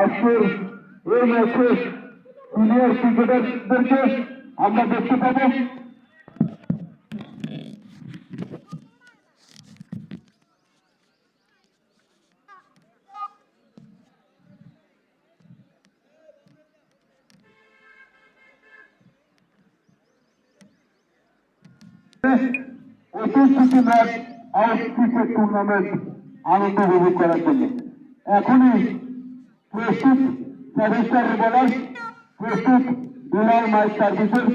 আজকের এই ম্যাচে সিনিয়র ক্রিকেটারদেরকে আমরা দেখতে পাবো। ঐতিহ্যটি ম্যাচ আউট ক্রিকেট টুর্নামেন্ট আনন্দ উপভোগ করার জন্য। এখনই প্রস্তুত সেভেস্টারের বলার প্রস্তুত বোলার মাইক সার্ভিসের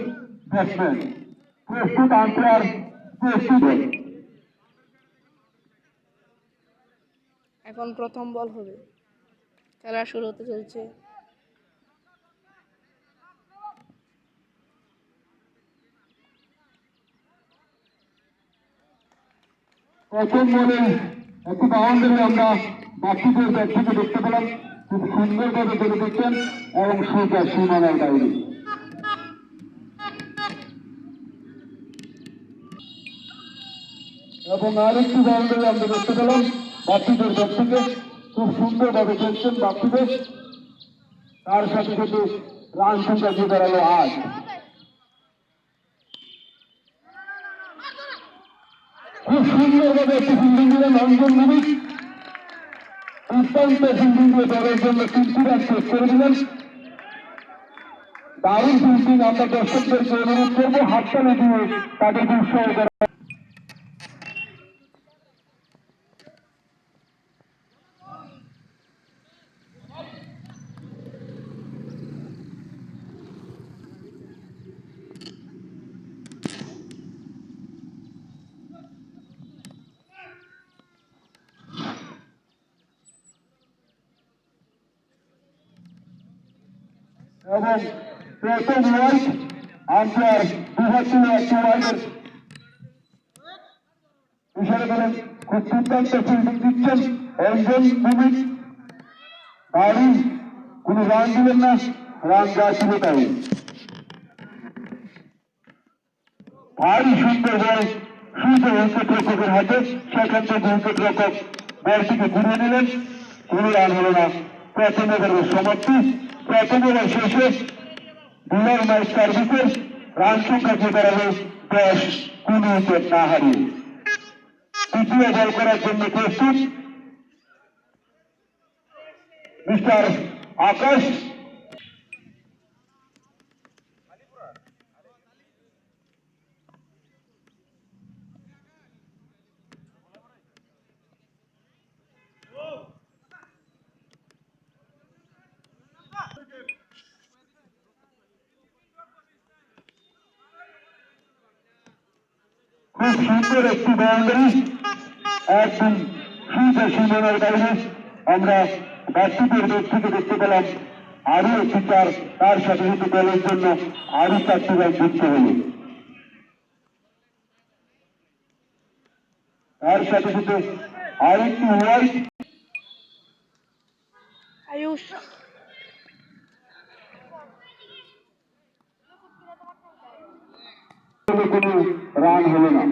ব্যাটসম্যান প্রস্তুত আম্পায়ার প্রস্তুত। এখন প্রথম বল হবে। খেলা শুরু হতে চলছে। প্রথম বলে একটি বাউন্ডারি আমরা বাকিদের ব্যাট থেকে দেখতে পেলাম। খুব সুন্দরভাবে করে দিচ্ছেন এবং সোজা সীমানার বাইরে এবং আরেকটি বাউন্ডারি আমরা দেখতে পেলাম বাকিদের ব্যাট থেকে খুব সুন্দরভাবে খেলছেন বাকিদের। তার সাথে সাথে রান সংখ্যা দিয়ে দাঁড়াল আট। খুব সুন্দরভাবে একটি ফিল্ডিং দিলেন অঞ্জন নবী দুর্দান্ত ফিল্ডিং দিয়ে দলের জন্য তিনটি রান শেষ করে দিলেন দারুণ ফিল্ডিং আমরা দর্শকদেরকে অনুরোধ করব হাততালি দিয়ে তাদেরকে উৎসাহ করা এবং প্রথম ওয়াইড আম্পায়ার দুহাতি একটি ওয়াইডের ইশারা করেন খুব দুর্দান্ত ফিল্ডিং দিচ্ছেন অঞ্জন ভূমিক দারুণ কোনো রান দিলেন না রান যা ছিল তাই ভারী সুন্দর ওভার শেষে বোলার মাই সার্ভিসের রান সংখ্যা যে দাঁড়াল দশ কোন উইকেট না হারিয়ে। তৃতীয় বল করার জন্য প্রস্তুত মিস্টার আকাশ। সুন্দর একটি বাউন্ডারি একদম সুন্দর সীমানার বাইরে আমরা ব্যক্তিদের দিক থেকে দেখতে পেলাম আরও একটি চার তার সাথে সাথে দলের জন্য আরও চারটি রান যুক্ত হলো। তার সাথে সাথে আরেকটি ওয়াইড আয়ুষ। কোনো রান হলো না।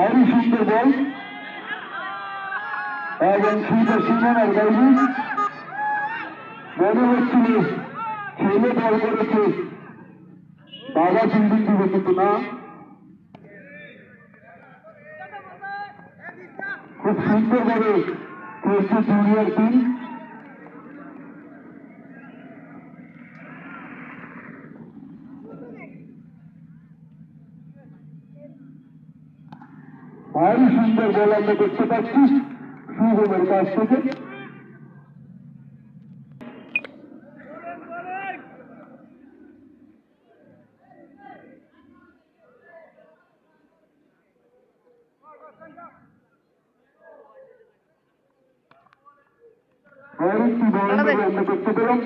ভারী সুন্দর বল এবং সুন্দর সীমানার বাইরে মনে হচ্ছিল ছেলে বল করেছে। বাবা ফিল্ডিং দিবে কিন্তু না। খুব সুন্দরভাবে খেলছে জুনিয়র টিম ভারী সুন্দর বল আমরা দেখতে পাচ্ছি। শুভমের কাছ থেকে। আরেকটি বাউন্ডারি আমরা দেখতে পেলাম।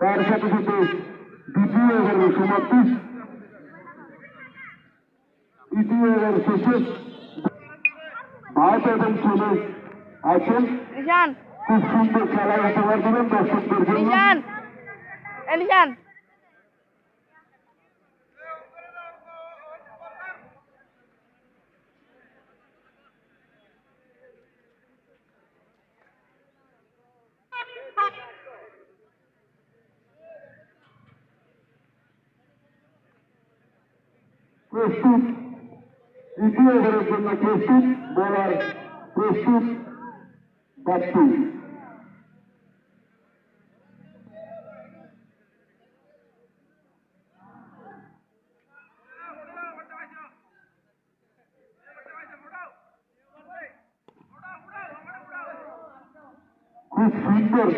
তার সাথে সাথে দ্বিতীয় ওভারের সমাপ্তি তৃতীয় ওভার শেষে ভারত এবং চলে আছেন নিশান খুব সুন্দর খেলা উপহার দিলেন দর্শকদের জন্য নিশান এ নিশান প্রস্তুত তৃতীয় ওভারের জন্য প্রস্তুত বলার প্রস্তুত বাপ্পু খুব সুন্দর।